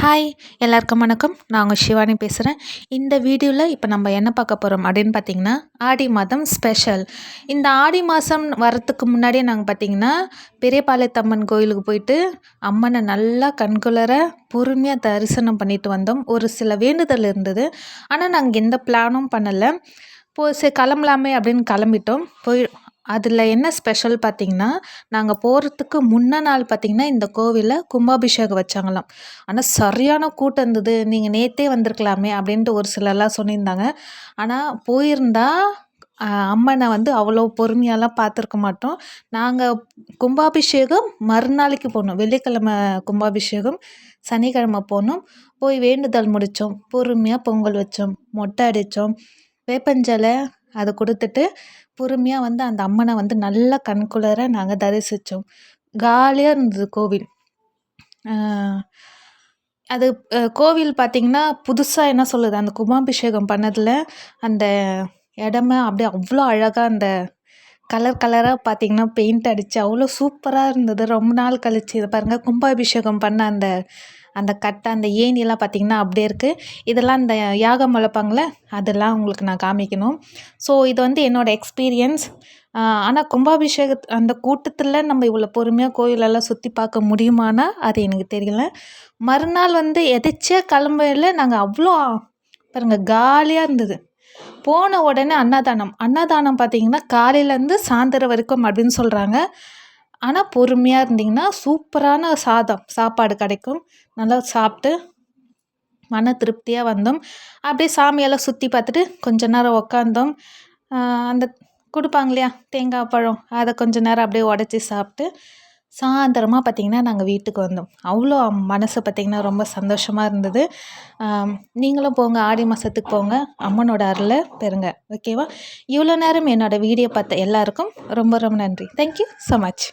Hi எல்லாருக்கும் வணக்கம். நான் உங்கள் சிவானி பேசுகிறேன் இந்த வீடியோவில் இப்போ நம்ம என்ன பார்க்க போகிறோம் அப்படின்னு பார்த்தீங்கன்னா ஆடி மாதம் ஸ்பெஷல் இந்த ஆடி மாதம் வரத்துக்கு முன்னாடியே நாங்கள் பார்த்தீங்கன்னா பெரியபாளையத்தம்மன் கோயிலுக்கு போயிட்டு அம்மனை நல்லா கண்குளர பொறுமையாக தரிசனம் பண்ணிட்டு வந்தோம். ஒரு சில வேண்டுதல் இருந்தது. ஆனால் நாங்கள் எந்த பிளானும் பண்ணலை. போ சரி கிளம்பலாமே அப்படின்னு கிளம்பிட்டோம். போய் அதில் என்ன ஸ்பெஷல் பார்த்திங்கன்னா நாங்கள் போகிறதுக்கு முன்ன நாள் பார்த்திங்கன்னா இந்த கோவிலில் கும்பாபிஷேகம் வச்சாங்களாம். ஆனால் சரியான கூட்டம் இருந்தது. நீங்கள் நேற்றே வந்திருக்கலாமே அப்படின்ட்டு ஒரு சிலர்லாம் சொல்லியிருந்தாங்க. ஆனால் போயிருந்தா அம்மனை வந்து அவ்வளோ பொறுமையாலாம் பார்த்துருக்க மாட்டோம். நாங்கள் கும்பாபிஷேகம் மறுநாளைக்கு போனோம். வெள்ளிக்கிழமை கும்பாபிஷேகம் சனிக்கிழமை போனோம். போய் வேண்டுதல் முடித்தோம் பொறுமையாக பொங்கல் வச்சோம். மொட்டை அடித்தோம் வேப்பஞ்சலை அதை கொடுத்துட்டு பொறுமையாக வந்து அந்த அம்மனை வந்து நல்லா கண்குளிர நாங்கள் தரிசித்தோம் காலியாக இருந்தது கோவில். அது கோவில் பார்த்திங்கன்னா புதுசாக என்ன சொல்லுது? அந்த கும்பாபிஷேகம் பண்ணதில் அந்த இடமே அப்படியே அவ்வளோ அழகாக அந்த கலர் கலராக பார்த்திங்கன்னா பெயிண்ட் அடித்து அவ்வளோ சூப்பராக இருந்தது. ரொம்ப நாள் கழிச்சு. இதை பாருங்கள் கும்பாபிஷேகம் பண்ண அந்த அந்த கட்டை அந்த ஏணியெல்லாம் பார்த்திங்கன்னா அப்படியே இருக்குது இதெல்லாம் இந்த யாகம் வளர்ப்பாங்களே அதெல்லாம் உங்களுக்கு நான் காமிக்கணும். ஸோ இது வந்து என்னோடய எக்ஸ்பீரியன்ஸ் ஆனால் கும்பாபிஷேக அந்த கூட்டத்தில் நம்ம இவ்வளோ பொறுமையாக கோயிலெல்லாம் சுற்றி பார்க்க முடியுமானா அது எனக்கு தெரியல. மறுநாள் வந்து எதிர்ச்சியாக கிளம்பையில் நாங்கள் அவ்வளோ பாருங்கள் காலியாக இருந்தது. போன உடனே அன்னதானம். அன்னதானம் பார்த்தீங்கன்னா காலையிலேருந்து சாயந்தரம் வரைக்கும் அப்படின்னு சொல்கிறாங்க ஆனால் பொறுமையாக இருந்திங்கன்னா சூப்பரான சாதம் சாப்பாடு கிடைக்கும். நல்லா சாப்பிட்டு மன திருப்தியாக வந்தோம். அப்படியே சாமியெல்லாம் சுற்றி பார்த்துட்டு கொஞ்ச நேரம் உக்காந்தோம். அந்த கொடுப்பாங்க இல்லையா தேங்காய் பழம் அதை கொஞ்ச நேரம் அப்படியே உடச்சி சாப்பிட்டு சாயந்தரமாக பார்த்திங்கன்னா நாங்கள் வீட்டுக்கு வந்தோம். அவ்வளோ மனசு பார்த்திங்கன்னா ரொம்ப சந்தோஷமாக இருந்தது. நீங்களும் போங்க ஆடி மாதத்துக்கு போங்க. அம்மனோட அருளை பெறுங்க. ஓகேவா? இவ்வளோ நேரம் என்னோடய வீடியோ பார்த்த எல்லாருக்கும் ரொம்ப ரொம்ப நன்றி. Thank you so much